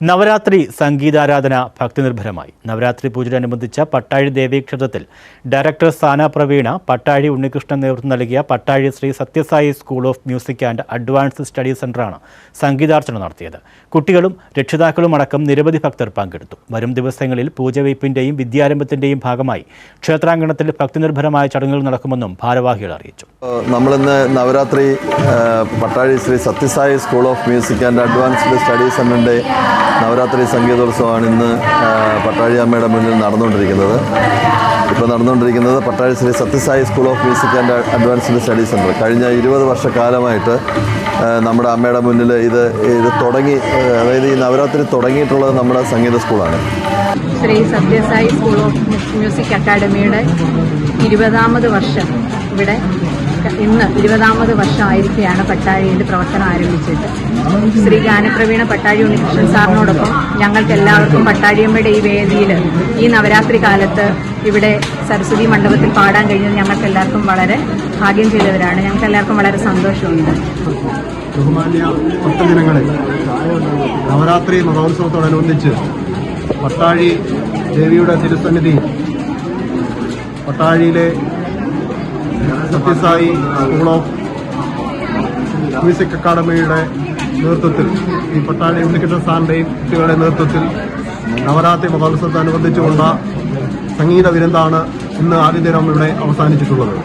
നവരാത്രി സംഗീതാരാധന ഭക്തിനിർഭരമായി. നവരാത്രി പൂജയോടനുബന്ധിച്ച പട്ടാഴി ദേവീക്ഷേത്രത്തിൽ ഡയറക്ടർ സാന പ്രവീണ പട്ടാഴി ഉണ്ണികൃഷ്ണൻ നേതൃത്വം നൽകിയ Pattazhi Shri Sathya Sai school of music and advanced study സെന്ററാണ് സംഗീതാർച്ചന നടത്തിയത്. കുട്ടികളും രക്ഷിതാക്കളും അടക്കം നിരവധി ഭക്തർ പങ്കെടുത്തു. വരും ദിവസങ്ങളിൽ പൂജവയ്പ്പിന്റെയും വിദ്യാരംഭത്തിന്റെയും ഭാഗമായി ക്ഷേത്രാങ്കണത്തിൽ ഭക്തിനിർഭരമായ ചടങ്ങുകൾ നടക്കുമെന്നും ഭാരവാഹികൾ അറിയിച്ചു. നമ്മളിന്ന് Navaratri Pattazhi Shri Sathya Sai school of music and advanced study സെന്ററിന്റെ നവരാത്രി സംഗീതോത്സവമാണ് ഇന്ന് പട്ടാഴി അമ്മയുടെ മുന്നിൽ നടന്നുകൊണ്ടിരിക്കുന്നത്. ഇപ്പോൾ നടന്നുകൊണ്ടിരിക്കുന്നത് Pattazhi Shri Sathya Sai school of music and advanced study centre കഴിഞ്ഞ ഇരുപത് വർഷക്കാലമായിട്ട് നമ്മുടെ അമ്മയുടെ മുന്നിൽ ഇത് ഇത് തുടങ്ങി അതായത് ഈ നവരാത്രി തുടങ്ങിയിട്ടുള്ളത് നമ്മുടെ സംഗീത സ്കൂളാണ്. Shri Sathya Sai school of music അക്കാഡമിയുടെ ഇരുപതാമത് വർഷം ഇവിടെ ഇന്ന് ഇരുപതാമത് വർഷമായിരിക്കെയാണ് പട്ടാഴിയുടെ പ്രവർത്തനം ആരംഭിച്ചത്. ശ്രീ ഗാനപ്രവീണ പട്ടാഴി ഉണ്ണികൃഷ്ണൻ സാറിനോടൊപ്പം ഞങ്ങൾക്ക് എല്ലാവർക്കും പട്ടാഴിയമ്മയുടെ ഈ വേദിയിൽ ഈ നവരാത്രി കാലത്ത് ഇവിടെ സരസ്വതി മണ്ഡപത്തിൽ പാടാൻ കഴിഞ്ഞത് ഞങ്ങൾക്ക് എല്ലാവർക്കും വളരെ ഭാഗ്യം ചെയ്തവരാണ്. ഞങ്ങൾക്ക് എല്ലാവർക്കും വളരെ സന്തോഷമുണ്ട്. നവരാത്രി മഹോത്സവത്തോടനുബന്ധിച്ച് പട്ടാഴി ദേവിയുടെ തിരുസന്നിധി പട്ടാഴിയിലെ സത്യസായി സ്കൂൾ ഓഫ് മ്യൂസിക് അക്കാഡമിയുടെ നേതൃത്വത്തിൽ ഈ പട്ടാളി ഉണ്ണികൃഷ്ണൻ സാറിന്റെയും കുട്ടികളുടെ നേതൃത്വത്തിൽ നവരാത്രി മഹോത്സവത്തോടനുബന്ധിച്ചുള്ള സംഗീത വിരുന്നാണ് ഇന്ന് ആദ്യ ദിനം ഇവിടെ അവസാനിച്ചിട്ടുള്ളത്.